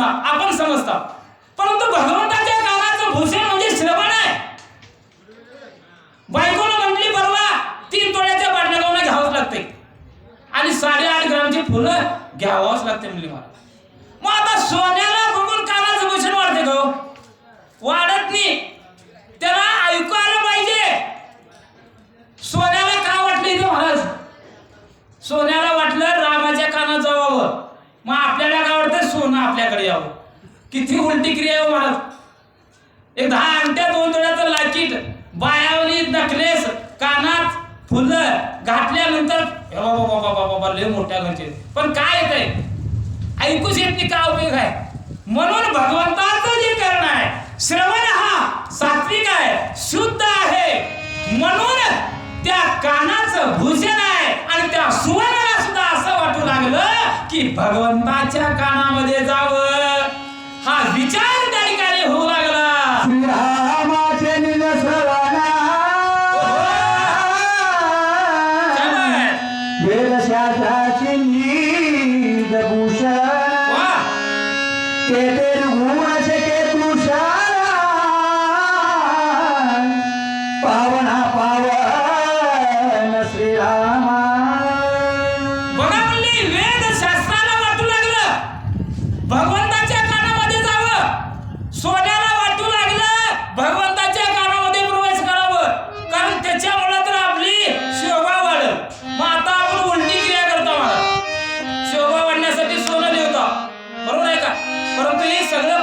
आपण समजता. परंतु भगवंताच्या कानाचं भूषण म्हणजे श्रवण आहे. बायकोला म्हटली परवा तीन तोळ्याच्या बाटल्या घ्यावंच लागते आणि साडेआठ ग्रामची फुलं घ्यावंच लागते म्हणली मला. मग आता सोन्याला बघून कानाचं भूषण वाढते गो. वाढत नाही. त्याला ऐकू आलं पाहिजे. सोन्याला का वाटलं इथे महाराज? सोन्याला वाटलं रामाच्या कानात जावावं मग आपल्याला काय वाटतं सोनं आपल्याकडे यावं. किती उलटी क्रिया आहे हो महाराज. एक दहा अंगठ्या दोन तोळ्याचं लाकीट बायावली नकलेस कानात फुलं घातल्यानंतर हे बाबा बाबा बाबा बाबा लय मोठ्या घरचे. पण काय येत आहे ऐकूच येत नाही का उपयोग आहे? म्हणून भगवंत की भगवंताच्या कानामध्ये जावं. हा विचार त्या ठिकाणी होऊ लागला. श्रीरामाचे निलसराना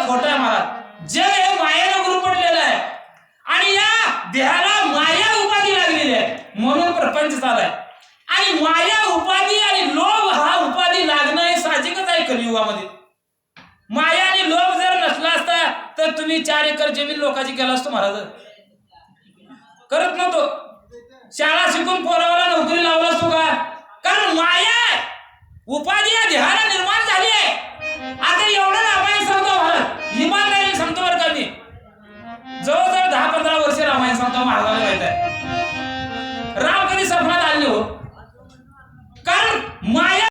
खोटं आहे महाराज. जग हे मायेला गुरपडलेलं आहे. आणि या देहाला माया उपाधी लागलेली आहे. म्हणून प्रपंच चालाय. आणि माया उपाधी आणि लोभ हा उपाधी लागणं हे साहजिकच आहे कलियुगामध्ये. माया आणि लोभ जर नसला असता तर तुम्ही चार एकर जमीन लोकांची केला असतो महाराज. करत नव्हतो. शाळा शिकून पोरावाला नोकरी लावला असतो का? कारण माया उपाधी या देहाला